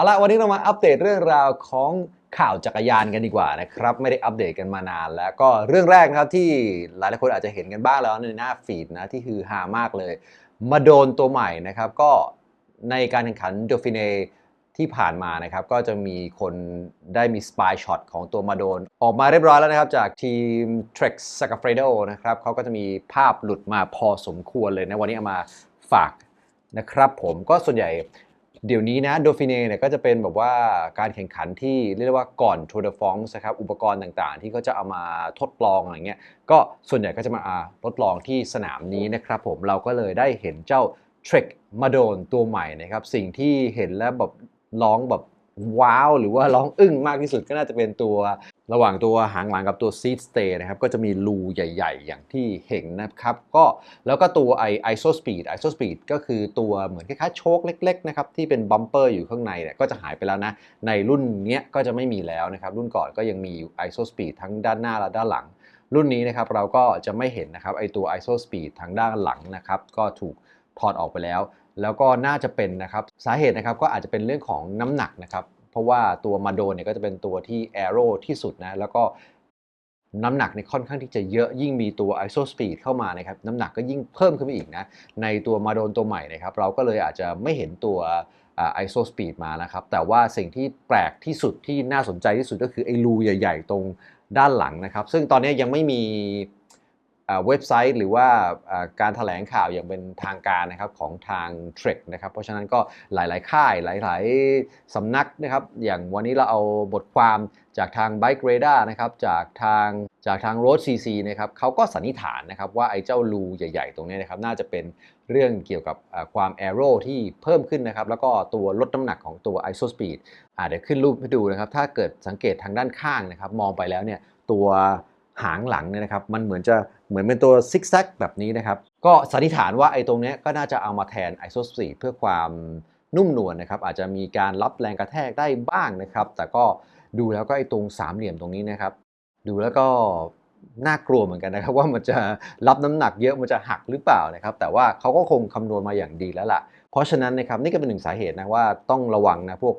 เอาละวันนี้เรามาอัปเดตเรื่องราวของข่าวจักรยานกันดีกว่านะครับ ไม่ได้อัปเดตกันมานานแล้วก็เรื่องแรกนะครับที่หลายๆคนอาจจะเห็นกันบ้างแล้วในหน้าฟีดนะที่คือฮามากเลย มาโดนตัวใหม่นะครับ ก็ในการแข่งขันโดฟิเนที่ผ่านมานะครับ ก็จะมีคนได้มีสปายช็อตของตัวมาโดน ออกมาเรียบร้อยแล้วนะครับ จากทีม Trek s a c a f r e d o นะครับเขาก็จะมีภาพหลุดมาพอสมควรเลยนะวันนี้เอามาฝากนะครับผมก็ส่วนใหญ่ เดี๋ยวนี้นะโดฟิเน่เนี่ยก็จะเป็นแบบว่าการแข่งขันที่เรียกว่าก่อนทัวร์เดฟองส์นะครับอุปกรณ์ต่างๆ ที่เขาจะเอามาทดลองอะไรเงี้ยก็ส่วนใหญ่ก็จะมาทดลองที่สนามนี้นะครับผมเราก็เลยได้เห็นเจ้า Trek มาโดนตัวใหม่นะครับสิ่งที่เห็นแล้วแบบร้องแบบว้าว หรือว่าร้องอึ้งมากที่สุดก็น่าจะเป็นตัว ระหว่างตัวหางหลังกับตัว seat stay นะครับก็จะมีรูใหญ่ๆ อย่างที่เห็นนะครับ ก็แล้วก็ตัวไอ iso speed iso speed ก็คือตัวเหมือนคล้ายๆโชคเล็กๆนะครับที่เป็นบัมเปอร์อยู่ข้างในเนี่ยก็จะหายไปแล้วนะ ในรุ่นเนี้ยก็จะไม่มีแล้วนะครับ รุ่นก่อนก็ยังมี iso speed ทั้งด้านหน้าและด้านหลัง รุ่นนี้นะครับเราก็จะไม่เห็นนะครับไอตัว iso speed ทางด้านหลังนะครับก็ถูกถอดออกไปแล้ว แล้วก็น่าจะเป็นนะครับสาเหตุนะครับก็อาจจะเป็นเรื่องของน้ำหนักนะครับ เพราะว่าตัวมาโดนเนี่ยก็จะเป็นตัวที่แอโร่ที่สุดนะแล้วก็น้ำหนักเนี่ยค่อนข้างที่จะเยอะยิ่งมีตัว iso speed เข้ามานะครับน้ำหนักก็ยิ่งเพิ่มขึ้นไปอีกนะในตัวมาโดนตัวใหม่นะครับเราก็เลยอาจจะไม่เห็นตัว iso speed มานะครับแต่ว่าสิ่งที่แปลกที่สุดที่น่าสนใจที่สุดก็คือไอ้รูใหญ่ ๆ ตรงด้านหลังนะครับ ซึ่งตอนนี้ยังไม่มี เว็บไซต์หรือว่าการถแถลงข่าวอย่างเป็นทางการนะครับของทาง Trek นะครับเพราะฉะนั้นก็หลาย ๆ ค่ายหลาย ๆ สำนักนะครับอย่างวันนี้เราเอาบทความจากทาง Bike Radar นะครับจากทางจากทาง Road CC นะครับเขาก็สันนิษฐานนะครับว่าไอ้เจ้ารูใหญ่ ๆ ตรงนี้นะครับน่าจะเป็นเรื่องเกี่ยวกับความแอโร่ที่เพิ่มขึ้นนะครับแล้วก็ตัวลดน้ำหนักของตัว iso speed อ่าเดี๋ยวขึ้นรูปให้ดูนะครับถ้าเกิดสังเกตทางด้านข้างนะครับมองไปแล้วเนี่ยตัว หางหลังเนี่ยนะครับมันเหมือนจะเหมือนเป็นตัวซิกแซกแบบนี้นะครับก็สันนิษฐานว่าไอ้ตรงนี้ก็น่าจะเอามาแทน iso speed เพื่อความนุ่มนวลนะครับอาจจะมีการรับแรงกระแทกได้บ้างนะครับ แต่ก็ดูแล้วก็ไอ้ตรงสามเหลี่ยมตรงนี้นะครับ ดูแล้วก็น่ากลัวเหมือนกันนะครับ ว่ามันจะรับน้ำหนักเยอะมันจะหักหรือเปล่านะครับ แต่ว่าเขาก็คงคำนวณมาอย่างดีแล้วล่ะ เพราะฉะนั้นนะครับนี่ก็เป็นหนึ่งสาเหตุนะว่าต้องระวังนะพวก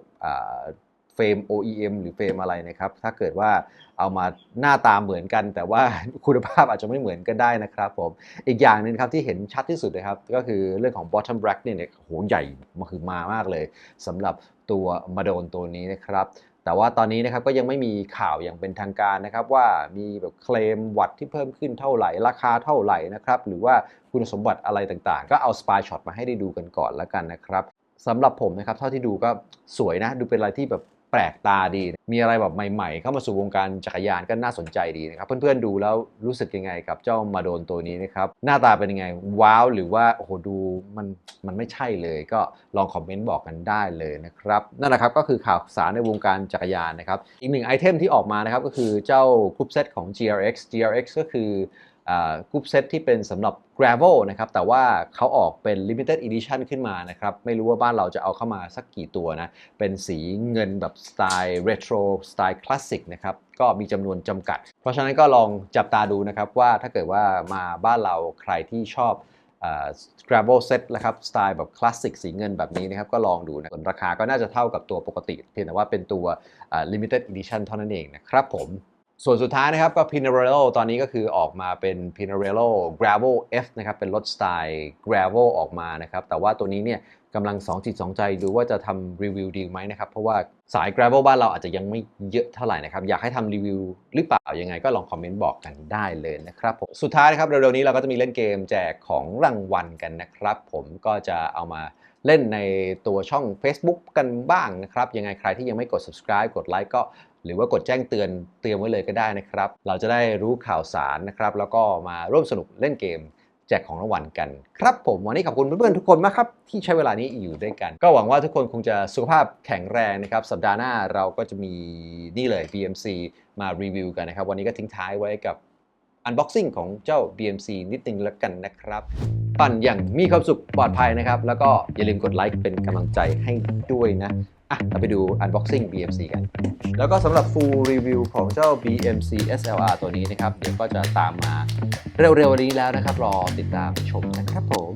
เฟรม OEM หรือเฟรมอะไรนะครับ ถ้าเกิดว่าเอามาหน้าตาเหมือนกัน แต่ว่าคุณภาพอาจจะไม่เหมือนกันได้นะครับผม อีกอย่างหนึงครับที่เห็นชัดที่สุดนะครับ ก็คือเรื่องของ bottom brack เนี่ยเนี่ยโหใหญ่มาคือมามากเลยสำหรับตัวมาโดนตัวนี้นะครับแต่ว่าตอนนี้นะครับก็ยังไม่มีข่าวอย่างเป็นทางการนะครับ ว่ามีแบบเคลมวัตที่เพิ่มขึ้นเท่าไหร่ ราคาเท่าไหร่นะครับ หรือว่าคุณสมบัติอะไรต่างๆ ก็เอาสปายช็อตมาให้ได้ดูกันก่อนแล้วกันนะครับสำหรับผมนะครับเท่าที่ดูก็สวยนะ ดูเป็นอะไรที่แบบ แปลกตาดี มีอะไรแบบใหม่ๆ เข้ามาสู่วงการจักรยานก็น่าสนใจดีนะครับ เพื่อนๆดูแล้วรู้สึกยังไงกับเจ้ามาโดนตัวนี้นะครับ หน้าตาเป็นยังไง ว้าวหรือว่าโอ้โหดูมันมันไม่ใช่เลย ก็ลองคอมเมนต์บอกกันได้เลยนะครับนั่นแหละครับก็คือข่าวสารในวงการจักรยานนะครับอีกหนึ่งไอเทมที่ออกมานะครับก็คือเจ้ากรุ๊ปเซตของ GRX GRX ก็คือ กรุ๊ปเซตที่เป็นสำหรับ Gravel นะครับ แต่ว่าเขาออกเป็น Limited Edition ขึ้นมานะครับ ไม่รู้ว่าบ้านเราจะเอาเข้ามาสักกี่ตัวนะ เป็นสีเงินแบบสไตล์ Retro สไตล์คลาสสิกนะครับ ก็มีจำนวนจำกัด เพราะฉะนั้นก็ลองจับตาดูนะครับ ว่าถ้าเกิดว่ามาบ้านเราใครที่ชอบ Gravel Set นะครับ สไตล์แบบคลาสสิกสีเงินแบบนี้นะครับ ก็ลองดูนะราคาก็น่าจะเท่ากับตัวปกติ เพียงแต่ว่าเป็นตัว Limited Edition เท่านั้นเองนะครับผม ส่วนสุดท้ายนะครับก็ Pinarello ตอนนี้ก็คือออกมาเป็น Pinarello Gravel F นะครับ เป็นรถสไตล์ Gravel ออกมานะครับ แต่ว่าตัวนี้เนี่ยกำลังสองจิตสองใจดูว่าจะทำรีวิวดีไหมนะครับ เพราะว่าสาย Gravel บ้านเราอาจจะยังไม่เยอะเท่าไหร่นะครับ อยากให้ทำรีวิวหรือเปล่ายังไงก็ลองคอมเมนต์บอกกันได้เลยนะครับผมสุดท้ายนะครับเร็วๆนี้เราก็จะมีเล่นเกมแจกของรางวัลกันนะครับ ผมก็จะเอามาเล่นในตัวช่อง Facebook กันบ้างนะครับยังไงใครที่ยังไม่กด subscribe กดไลค์ก็ หรือว่ากดแจ้งเตือนเตรียมไว้เลยก็ได้นะครับ เราจะได้รู้ข่าวสารนะครับ แล้วก็มาร่วมสนุกเล่นเกมแจกของรางวัลกัน ครับผมวันนี้ขอบคุณเพื่อนๆทุกคนมากครับ ที่ใช้เวลานี้อยู่ด้วยกัน ก็หวังว่าทุกคนคงจะสุขภาพแข็งแรงนะครับ สัปดาห์หน้าเราก็จะมีนี่เลย BMC มารีวิวกันนะครับ วันนี้ก็ทิ้งท้ายไว้กับ Unboxing ของเจ้า BMC นิดนึงแล้วกันนะครับ ปั่นอย่างมีความสุขปลอดภัยนะครับ แล้วก็อย่าลืมกดไลค์เป็นกำลังใจให้ด้วยนะ อะเราไปดู unboxing BMC กัน แล้วก็สำหรับ full review ของเจ้า BMC SLR ตัวนี้นะครับ เดี๋ยวก็จะตามมาเร็วๆวันนี้แล้วนะครับ รอติดตามชมนะครับผม